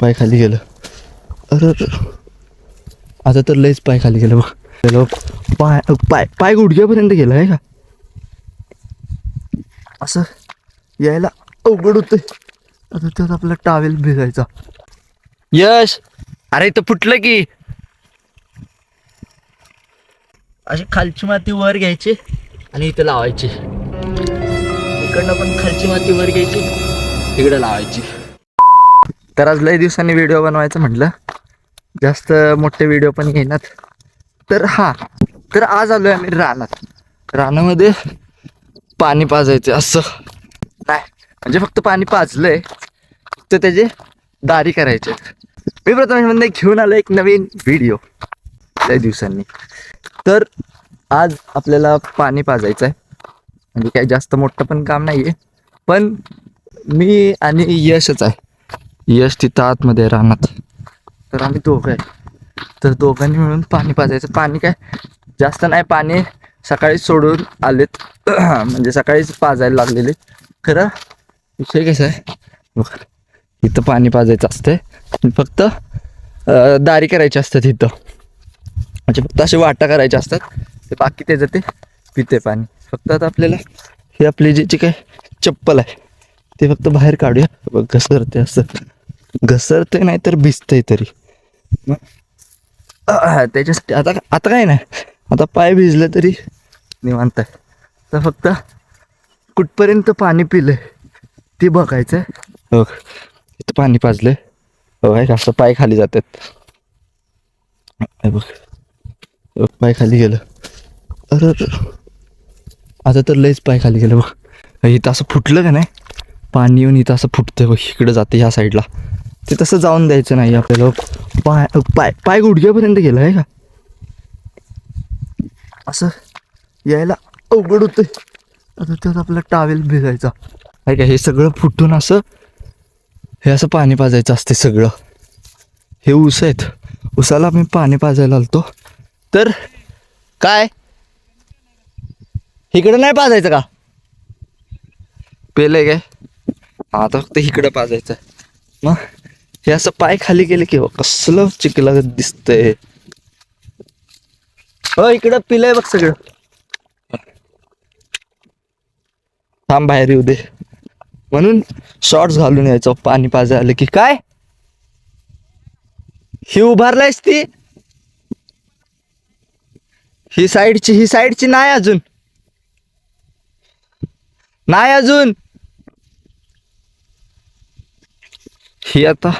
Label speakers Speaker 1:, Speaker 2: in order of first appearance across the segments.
Speaker 1: पाय खाली गेलं. अरे आता तर लयच पाय खाली गेलं बघ. गेलो पाय पाय पाय गुडघ्यापर्यंत गेलं आहे का? असं यायला अवघड होतंय. आता त्यात आपला टावेल भिजायचा. यश! अरे इथं फुटलं की. अशी खालची माती वर घ्यायची आणि इथं लावायची. इकडनं पण खालची माती वर घ्यायची इकडं लावायची. तर आज लय दिवसांनी व्हिडिओ बनवायचं म्हटलं. जास्त मोठे व्हिडिओ पण घेणार. तर हा तर आज आलोय आम्ही रानात. रानामध्ये पाणी पाजायचं असं. नाही म्हणजे फक्त पाणी पाजलंय तर त्याचे दारी करायचे मी प्रथमेशमध्ये घेऊन आलो एक नवीन व्हिडिओ लय दिवसांनी. तर आज आपल्याला पाणी पाजायचं आहे. म्हणजे काही जास्त मोठं पण काम नाही आहे पण मी आणि यशच आहे. यश तिथं आतमध्ये रानात. तर आम्ही दोघं आहे. तर दोघांनी मिळून पाणी पाजायचं. पाणी काय? जास्त नाही पाणी सकाळी सोडून आलेत. म्हणजे सकाळीच पाजायला लागलेले. खरं? विषय कसा आहे? इथं पाणी पाजायचं असतंय. फक्त दारी करायची असतात इथं. म्हणजे फक्त असे वाटा करायचे असतात. ते बाकी त्याचं ते पिते पाणी. फक्त आता आपल्याला हे आपली जी जी काय चप्पल आहे ते फक्त बाहेर काढूया. बघ घसरते असं. घसरते नाही तर. भिजतंय तरी त्याच्यासाठी आता आता काय नाही. आता पाय भिजले तरी निवांत आहे. तर फक्त कुठपर्यंत पाणी पिलंय ते बघायचं बघ इथं पाणी पाजलंय. बघ आहे का? असं पाय खाली जातात. हे बघ. हे पाय खाली गेलं. अरे. आता तर लयच पाय खाली गेलं बघ. इथं असं फुटलं का नाही? पाणी येऊन इथं असं फुटतंय बघ. इकडं जातं ह्या साईडला. ते तसं जाऊन द्यायचं नाही आपल्याला. पाय पाय पाय गुडघ्यापर्यंत गेलं आहे का? असं यायला अवघड होतं आता त्यात आपला टावेल भिजायचा. आहे का? हे सगळं फुटून असं हे असं पाणी पाजायचं असते सगळं. हे ऊस आहेत. उसाला मी पाणी पाजायला आलतो. तर काय? इकडं नाही पाजायचं का? पेलं आहे काय? आता फक्त इकडं पाजायचं मग? हे असं पाय खाली गेले की हो, कसलं चिकला दिसतंय हो. इकडं पिलंय बघ सगळं. थांब बाहेर येऊ दे. म्हणून शॉर्ट्स घालून यायचं पाणी पाजायला आलं की. काय? ही उभारलायस ती? ही साईडची ही साईडची नाही अजून. नाही अजून. ही आता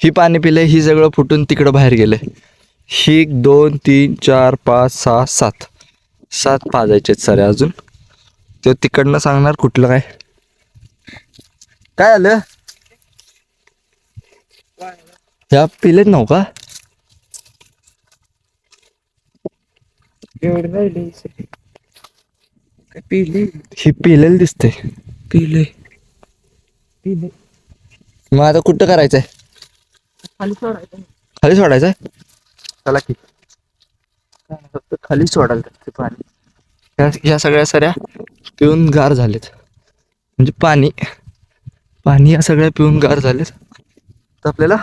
Speaker 1: ही पाणी पिलंय ही सगळं फुटून तिकडं बाहेर गेलंय ही दोन तीन चार पाच सहा सात. सात पाजायचे आहेत सारे अजून. ते तिकडनं सांगणार कुठलं काय. काय आलं? ह्या पिलेत नव्ह का? पिले? ही पिलेलं दिसते. पिले पिले. मग आता कुठं करायचंय?
Speaker 2: खाली सोडायचं
Speaker 1: खाली सोडायचंय? चला की. फक्त खाली सोडायला लागते पाणी. ह्या ह्या सगळ्या सऱ्या पिऊन गार झालेत. म्हणजे पाणी पाणी या सगळ्या पिऊन गार झालेत. तर आपल्याला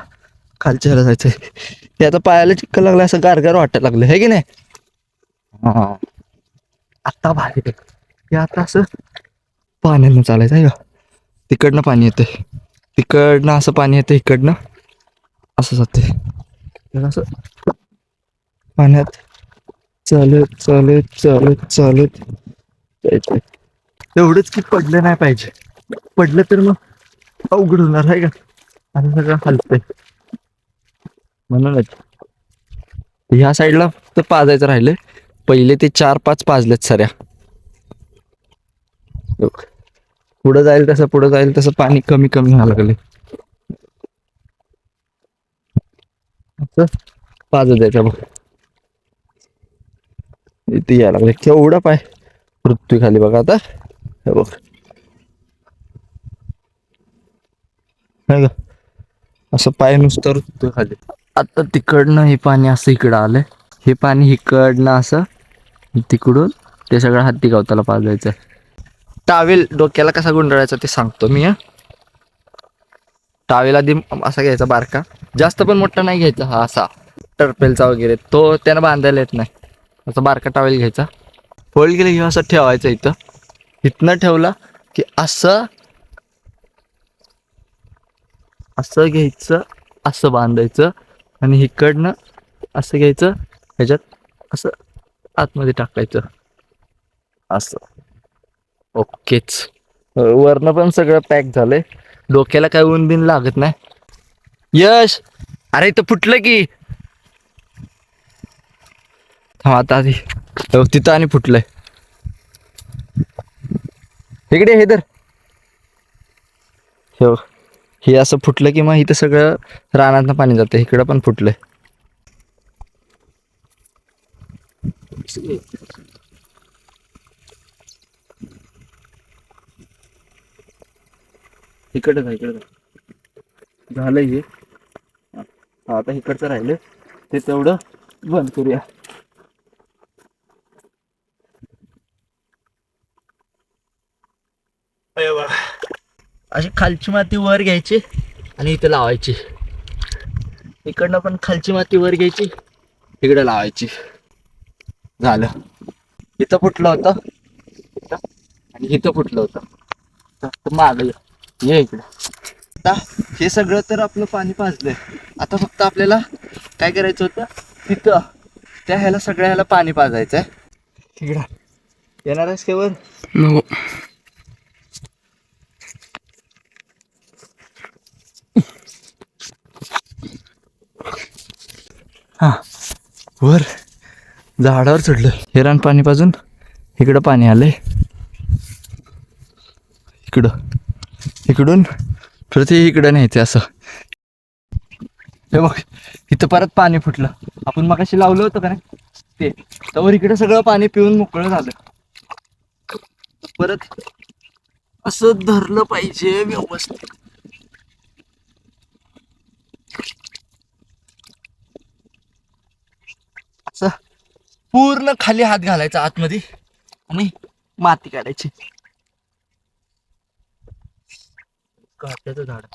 Speaker 1: खालच्या ह्याला जायचंय. हे आता पायाला चिक्कल लागलं असं गार गार वाटायला लागलं हे की नाही? हा. आता भारी आहे. हे आता असं पाण्यानं चालायचं आहे का? तिकडनं पाणी येते तिकडनं असं पाणी येतं इकडनं. असं जाते असं. पाण्यात. चालत चालत चालत चालत. जायचं एवढंच की पडलं नाही पाहिजे. पडलं तर मग अवघड होणार आहे का? आणि सगळं हलतंय. म्हणूनच. ह्या साईडला तर पाजायचं राहिले पहिले ते चार पाच पाजलेत सऱ्या. पुढं जाईल तसं पुढं जाईल तसं पाणी कमी कमी व्हायला लागले असं? पाजत द्यायचं बघ. इथे यायला लागले. केवढा पाय? पृथ्वी खाली बघा आता. हे बघ. है का असं पाय नुसतं रुततोय खाली. आता तिकडनं हे पाणी असं इकडं आलंय. हे पाणी इकडनं असं तिकडून ते सगळं हत्ती गावताला पाजायचं टावेल डोक्याला कसा गुंडाळायचा ते सांगतो मी हा. टावेला आधी असा घ्यायचा बारका. जास्त पण मोठा नाही घ्यायचा हा असा. टर्पेलचा वगैरे. तो त्यानं बांधायला येत नाही. असा बारका टावेल घ्यायचा. होल गेलं घेऊन असं ठेवायचं इथं. इथनं ठेवला की असं असं घ्यायचं असं बांधायचं आणि इकडनं असं घ्यायचं ह्याच्यात असं आतमध्ये टाकायचं. असं. ओकेच. वरनं पण सगळं पॅक झालंय. डोक्याला काय ऊन बिन लागत नाही. यश! अरे इथं फुटलं की. हा आता आधी. हो, तिथं आणि फुटलंय. इकडे हे तर हो हे असं फुटलं की मग इथं सगळं रानातनं पाणी जातं इकडं पण फुटलंय. इकडं इकडं झालंय हे. हा, आता इकडचं राहिलं. ते तेवढं बंद करूया. अशी खालची माती वर घ्यायची आणि इथं लावायची. इकडनं पण खालची माती वर घ्यायची इकडं लावायची. झालं. इथं फुटलं होतं. आणि इथं फुटलं होतं. तर माग ये ये इकडं. आता हे सगळं तर आपलं पाणी पाजलंय. आता फक्त आपल्याला काय करायचं होतं? तिथं त्या ह्याला सगळ्या ह्याला पाणी पाजायचं आहे इकडं. येणार आहेस का वर?
Speaker 2: नको.
Speaker 1: हा. वर. झाडावर चढलं. हेरान पाणी पाजून इकडं पाणी आलंय. इकडं. इकडून प्रति इकडं न्यायचं असं. हे बघ इथं परत पाणी फुटलं. आपण मगाशी लावलं होतं का नाही? ते. तर इकडे सगळं पाणी पिऊन मोकळं झालं. परत असं धरलं पाहिजे व्यवस्थित. असं पूर्ण खाली हात घालायचा आतमध्ये आणि माती काढायची. काट्याचं झाड.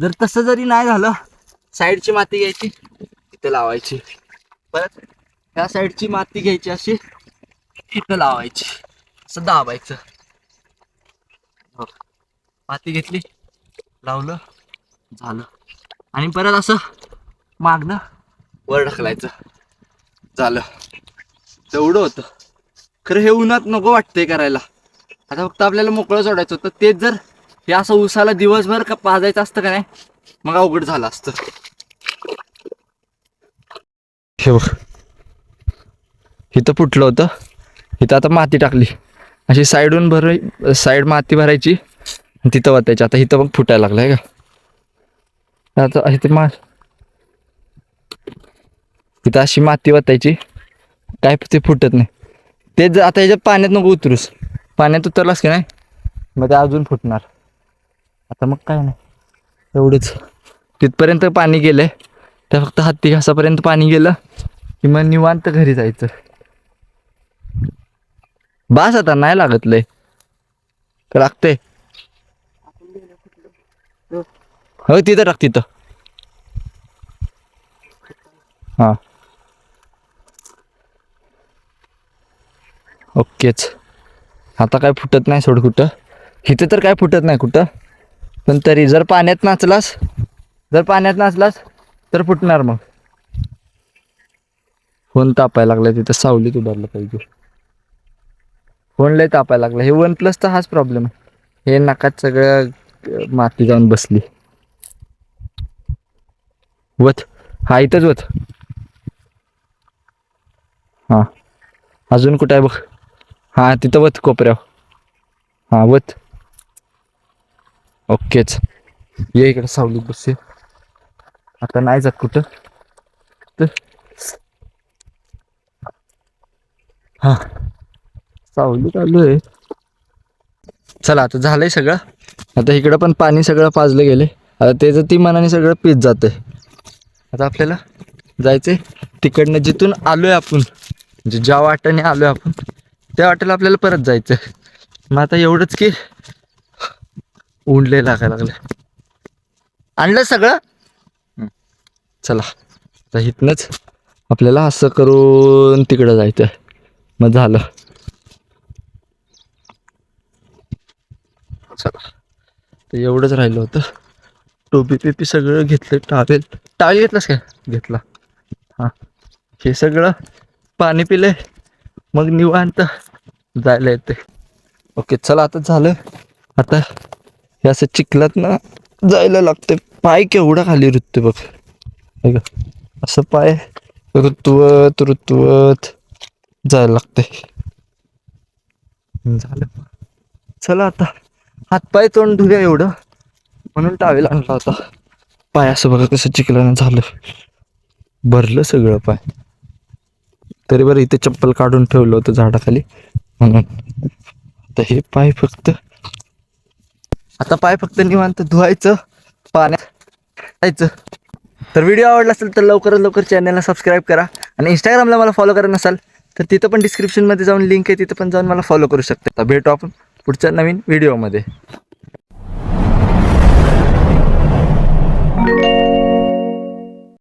Speaker 1: जर तसं जरी नाही झालं साईडची माती घ्यायची इथं लावायची. परत ह्या साईडची माती घ्यायची अशी इथं लावायची. असं दाबायचं. माती घेतली लावलं झालं. आणि परत असं मागणं वर ढकलायचं. झालं. तेवढं होतं. खरं हे उन्हात नको वाटतंय करायला. आता फक्त आपल्याला मोकळं सोडायचं होतं. तेच जर हे असं उसाला दिवसभर का पाजायचं असतं का नाही? मग अवघड झालं असतं. हे बघ. इथं फुटलं होतं. इथं आता माती टाकली. अशी साईडून भर साईड माती भरायची. तिथं वाटायची आता इथं मग फुटायला लागलंय का? आता इथे मा तिथं अशी माती वाटायची काय ते फुटत नाही. तेच आता याच्यात पाण्यात नको उतरूस. पाण्यात उतरलास की नाही? मग ते अजून फुटणार. आता मग काय नाही. एवढंच. तिथपर्यंत पाणी गेलंय. त्या फक्त हत्ती घासापर्यंत पाणी गेलं की मग निवांत घरी जायचं. बास आता नाही लागत लय. का हो तिथं टाक तिथं. हां. ओकेच. आता काय फुटत नाही सोड कुठं. इथं तर काय फुटत नाही कुठं. पण तरी जर पाण्यात नाचलास जर पाण्यात नाचलास तर फुटणार मग. फोन तापायला लागला तिथं सावलीत उभारलं पाहिजे. फोन लय तापायला लागला. हे वन प्लसचा हाच प्रॉब्लेम आहे. हे नाकात सगळं माती जाऊन बसली. वत. हा इथंच वत. हा. अजून कुठं आहे बघ? हा तिथं वत कोपऱ्यावर. हा वत. ओकेच. ये इकडे सावलीत बसते आता नाही जात कुठं. तर हा. सावली चालू आहे चला आता झालंय सगळं. आता इकडं पण पाणी सगळं पाजलं गेले आता त्याचं ती मनाने सगळं पीत जाते आता आपल्याला जायचंय. तिकडनं जिथून आलोय आपण म्हणजे ज्या वाट्याने आलोय आपण त्या वाट्याला आपल्याला परत जायचं मग आता एवढंच की लय लागायला लागलं आणलं सगळं. चला. आता इथनंच आपल्याला असं करून तिकडं जायचं मग झालं. चला. तर एवढंच राहिलं होतं. टोपी पिपी सगळं घेतलं. टावेल टावेल घेतलंस काय? घेतला. हां. हे सगळं पाणी पिलंय. मग निवांत जायला येते ओके चला आता झालं. आता हे असं चिखलात ना जायला लागते पाय केवढा खाली रुतते बघ. बघ. असं पाय रुतवत रुतवत जायला लागते झालं. चला आता. हातपाय तोंड धुया एवढं. म्हणून टावेल आणला होता. पाय असं बघा कसं चिखलानं झालं. भरलं सगळं पाय. तरी बरं इथे चप्पल काढून ठेवलं होतं झाडाखाली. म्हणून. आता हे पाय फक्त आता पाय फक्त निवांत धुवायचं पाण्यात जायचं तर व्हिडिओ आवडला असेल तर लवकरात लवकर चॅनलला सबस्क्राईब करा आणि इंस्टाग्रामला मला फॉलो करत नसाल तर तिथं पण डिस्क्रिप्शनमध्ये जाऊन लिंक आहे तिथं पण जाऊन मला फॉलो करू शकता. भेटू आपण पुढच्या नवीन व्हिडिओमध्ये